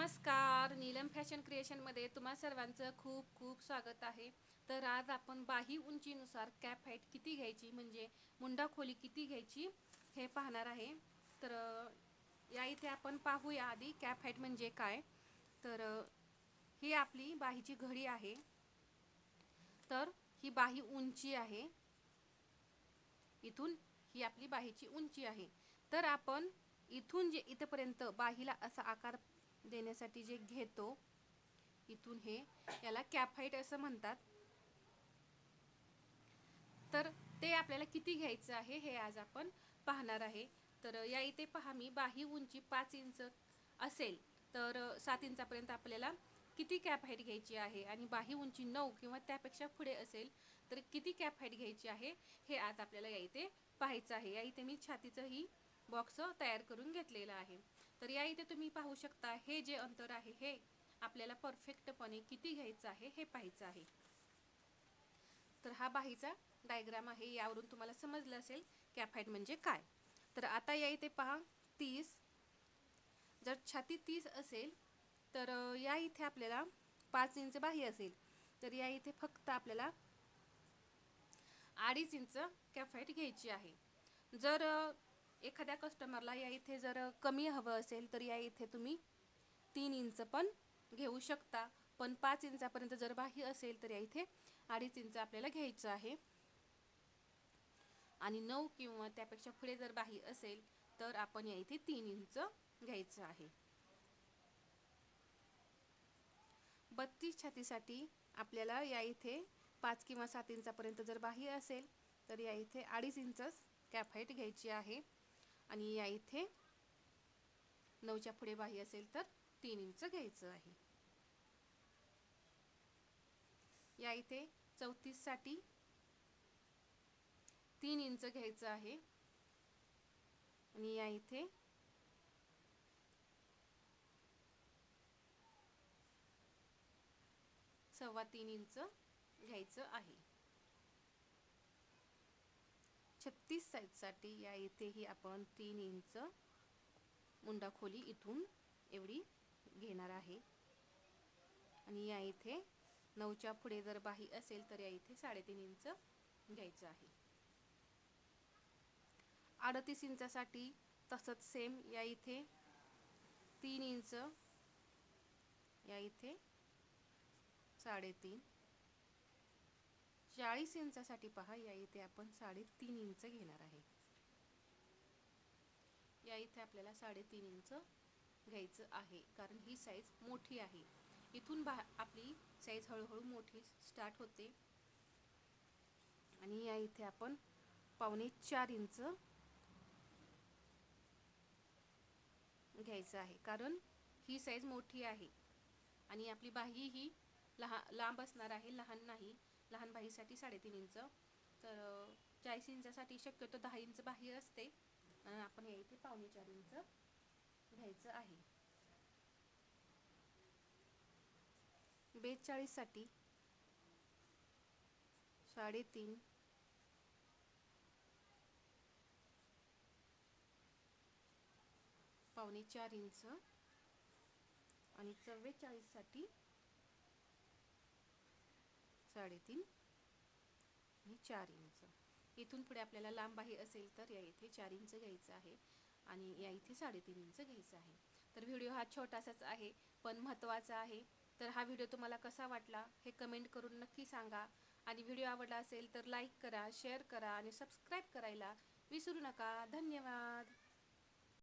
नमस्कार नीलम फॅशन क्रिएशनमध्ये तुम्हा सर्वांचं खूप खूप स्वागत आहे. तर आज आपण बाही उंचीनुसार कॅप हाईट किती घ्यायची म्हणजे मुंडा खोली किती घ्यायची हे पाहणार आहे. तर या इथे आपण पाहूया आधी कॅप हाईट म्हणजे काय. तर ही आपली बाहीची घडी आहे. तर ही बाही उंची आहे. इथून ही आपली बाहीची उंची आहे. तर आपण इथून जे इथपर्यंत बाहीला असा आकार देण्यासाठी जे घेतो इथून हे याला कॅप हाईट असं म्हणतात. तर ते आपल्याला किती घ्यायचं आहे हे आज आपण पाहणार आहे. तर या इथे पहा मी बाही उंची पाच इंच असेल तर सात इंचापर्यंत आपल्याला किती कॅप हाईट घ्यायची आहे? आणि बाही उंची नऊ किंवा त्यापेक्षा पुढे असेल तर किती कॅप हाईट घ्यायची आहे हे आज आपल्याला या इथे पाहायचं आहे. या इथे मी छातीचंही बॉक्स तयार करून घेतलेलं आहे. तर या इथे तुम्ही पाहू शकता हे जे अंतर आहे हे आपल्याला परफेक्टपणे किती घ्यायचं आहे हे पाहायचं आहे. तर हा बाहीचा डायग्राम आहे यावरून तुम्हाला समजलं असेल कॅफाईट म्हणजे काय. तर आता या इथे पहा तीस. जर छाती तीस असेल तर या इथे आपल्याला पाच इंच बाही असेल. तर या इथे फक्त आपल्याला अडीच इंच कॅफाईट घ्यायची आहे. जर एखाद्या कस्टमरला या इथे जर कमी हवं असेल तर या इथे तुम्ही तीन इंच पण घेऊ शकता. पण पाच इंचापर्यंत जर बाही असेल तर या इथे अडीच इंच आपल्याला घ्यायचं आहे. आणि नऊ किंवा त्यापेक्षा पुढे जर बाही असेल तर आपण या इथे तीन इंच घ्यायचं आहे. बत्तीस छातीसाठी आपल्याला या इथे पाच किंवा सात इंचापर्यंत जर बाही असेल तर या इथे अडीच इंचच कॅप हाईट घ्यायची आहे. आणि या इथे नऊच्या पुढे बाही असेल तर तीन इंच घ्यायचं आहे. या इथे चौतीससाठी तीन इंच घ्यायचं आहे. आणि या इथे सव्वा तीन इंच घ्यायचं आहे. छत्तीस साईजसाठी या इथेही आपण तीन इंच मुंडा खोली इथून एवढी घेणार आहे. आणि या इथे नऊच्या पुढे जर बाही असेल तर या इथे साडेतीन इंच घ्यायचं आहे. अडतीस इंचासाठी तसंच सेम या इथे तीन इंच या इथे साडेतीन. चाळीस इंचासाठी पहा या इथे आपण साडेतीन इंच घेणार आहे. या इथे आपल्याला साडेतीन इंच घ्यायचं आहे कारण ही साईज मोठी आहे. इथून बा आपली साईज हळूहळू मोठी स्टार्ट होते. आणि या इथे आपण पावणे चार इंच घ्यायचं आहे कारण ही साईज मोठी आहे. आणि आपली बाही ही लहा लांब असणार आहे लहान नाही. लहान बाईसाठी साडेतीन इंच. तर चाळीस इंचासाठी शक्यतो दहा इंच बाहेर असते. आपण या इथे पावणे चार इंच घ्यायचं आहे. बेचाळीससाठी साडेतीन पावणे चार इंच आणि चव्वेचाळीससाठी साडेतीन आणि चार इंच. इथून पुढे आपल्याला लांब आहे असेल तर या इथे चार इंच घ्यायचं आहे आणि या इथे साडेतीन इंच घ्यायचं आहे. तर व्हिडिओ हा छोटासाच आहे पण महत्त्वाचा आहे. तर हा व्हिडिओ तुम्हाला कसा वाटला हे कमेंट करून नक्की सांगा. आणि व्हिडिओ आवडला असेल तर लाईक करा शेअर करा आणि सबस्क्राईब करायला विसरू नका. धन्यवाद.